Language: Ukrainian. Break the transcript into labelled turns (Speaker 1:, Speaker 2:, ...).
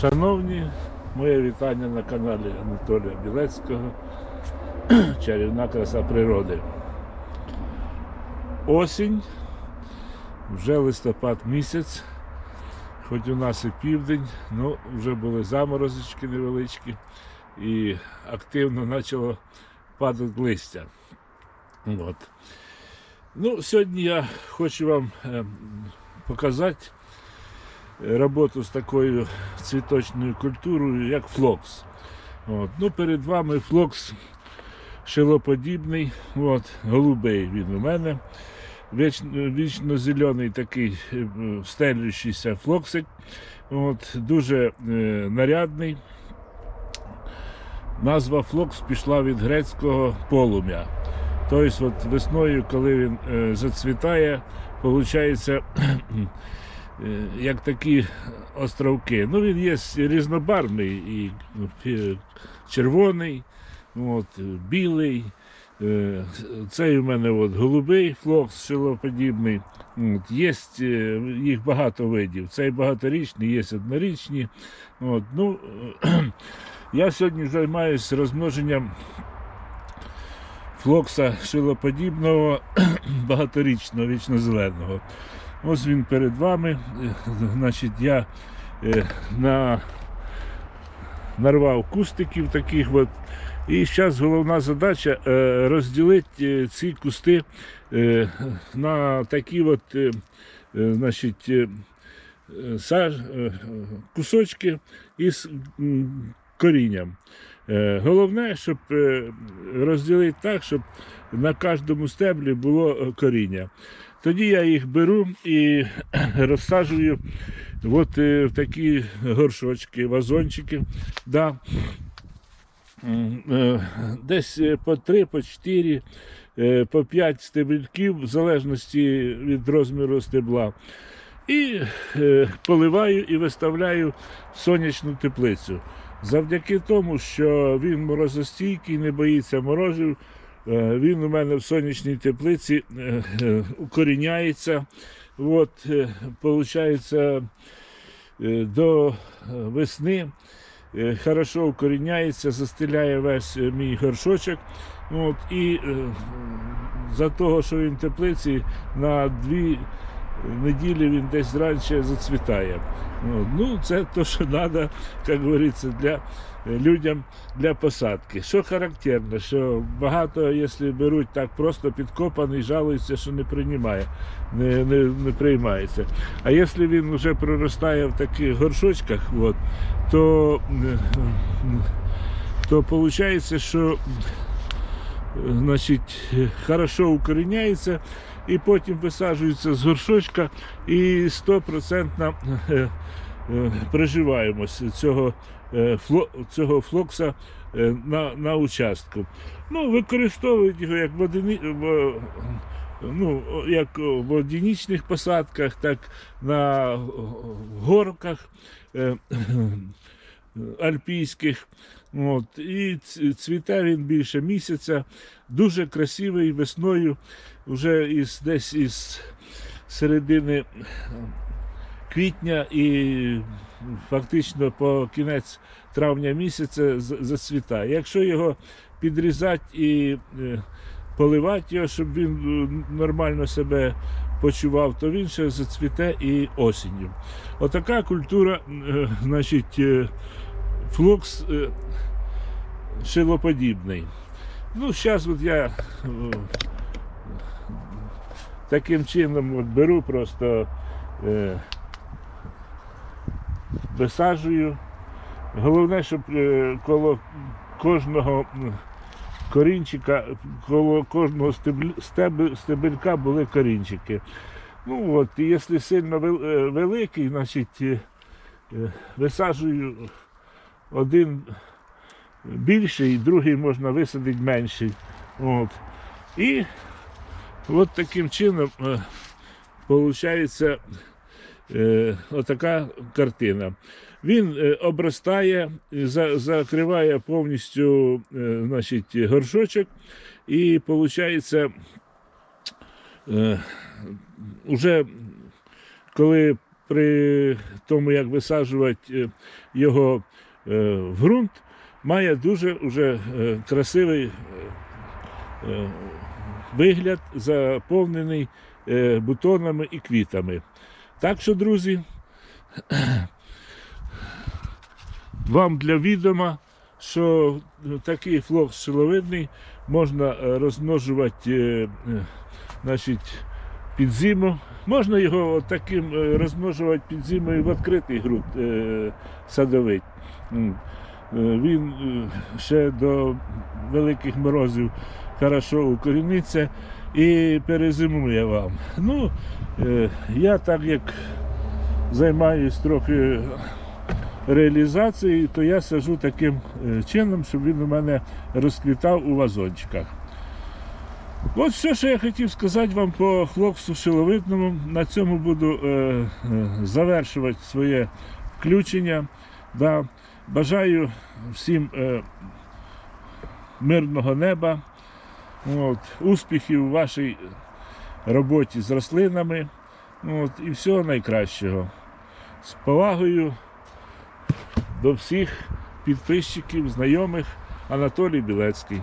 Speaker 1: Шановні, моє вітання на каналі Анатолія Білецького. Чарівна краса природи. Осінь, вже листопад місяць, хоч у нас і південь, ну вже були заморозочки невеличкі і активно почало падати листя. От. Ну, сьогодні я хочу вам е, показати роботу з такою цвіточною культурою, як флокс. От. Ну, перед вами флокс шилоподібний, от, голубий він у мене. Вічно, зелений такий е, стелющийся флоксик. От, дуже е, нарядний. Назва флокс пішла від грецького полум'я. Тобто, от весною, коли він е, зацвітає, виходить як такі островки. Ну, він є різнобарвний, і е, червоний, от, е, білий. Е, Цей у мене от, голубий флокс шилоподібний. От, є е, їх багато видів. Цей багаторічний, є однорічні. От, ну, я сьогодні займаюся розмноженням флокса шилоподібного багаторічного вічнозеленого. Ось він перед вами. Е, Значить, я е, на, нарвав кустиків таких. От. І зараз головна задача е, розділити ці кусти на такі от, значить, кусочки із корінням. Головне, щоб розділити так, щоб на кожному стеблі було коріння. Тоді я їх беру і розсаджую от е, в такі горшочки, вазончики. Да. Е, Десь е, по 3, по 4, е, по 5 стебельків, в залежності від розміру стебла. І поливаю і виставляю сонячну теплицю. Завдяки тому, що він морозостійкий, не боїться морозів, він у мене в сонячній теплиці е, е, укоріняється. От, е, получається, е, до весни е, хорошо укоріняється, застеляє весь е, мій горшочок. От, і е, за того, що він в теплиці на дві неділі він десь раніше зацвітає. Ну, це те, що треба, як говориться, для е, людям для посадки. Що характерно, що багато, якщо беруть так просто підкопаний, жалуються, що не приймає, не, не, не приймається. А якщо він вже проростає в таких горшочках, от, то, е, то виходить, що е, значить, хорошо укоріняється і потім висаджується з горшочка і стопроцентно е, е, приживаємося цього, е, цього флокса на, на участку. Ну, використовують його як водяні, в, ну, як в одиничних посадках, так на горках альпійських. От, і цвіте він більше місяця, дуже красивий весною, вже із, десь із середини квітня і фактично по кінець травня місяця зацвітає. Якщо його підрізати і е, поливати його, щоб він е, нормально себе почував, то він ще зацвіте і осінню. Отака культура, е, значить, флокс е, шилоподібний. Ну, зараз от я е, таким чином от беру просто е, висаджую. Головне, щоб е, коло кожного корінчика, коло кожного стебель, стебелька були корінчики. Ну от, якщо сильно е, великий, значить е, е, висаджую один більший, другий можна висадити менший. От. І от таким чином виходить е, отака картина. Він е, обростає, за, закриває повністю е, значить, горшочок, і виходить, е, уже коли при тому, як висаджувати е, його е, в ґрунт, має дуже уже е, красивий е, е, вигляд, заповнений е, бутонами і квітами. Так що, друзі, вам для відома, що такий флокс шиловидний можна е, розмножувати е, е, значить, під зиму. Можна його таким е, розмножувати під зиму і в відкритий ґрунт е, садовий. Е, Він е, ще до великих морозів хорошо укоріниться і перезимує вам. Ну, е, я так як займаюсь трохи реалізацією, то я сажу таким чином, щоб він у мене розквітав у вазончиках. От все, що я хотів сказати вам по хлопцю шиловидному. На цьому буду завершувати своє включення. Да. Бажаю всім е, мирного неба, от, успіхів у вашій роботі з рослинами от, і всього найкращого. З повагою до всіх підписчиків, знайомих Анатолій Білецький.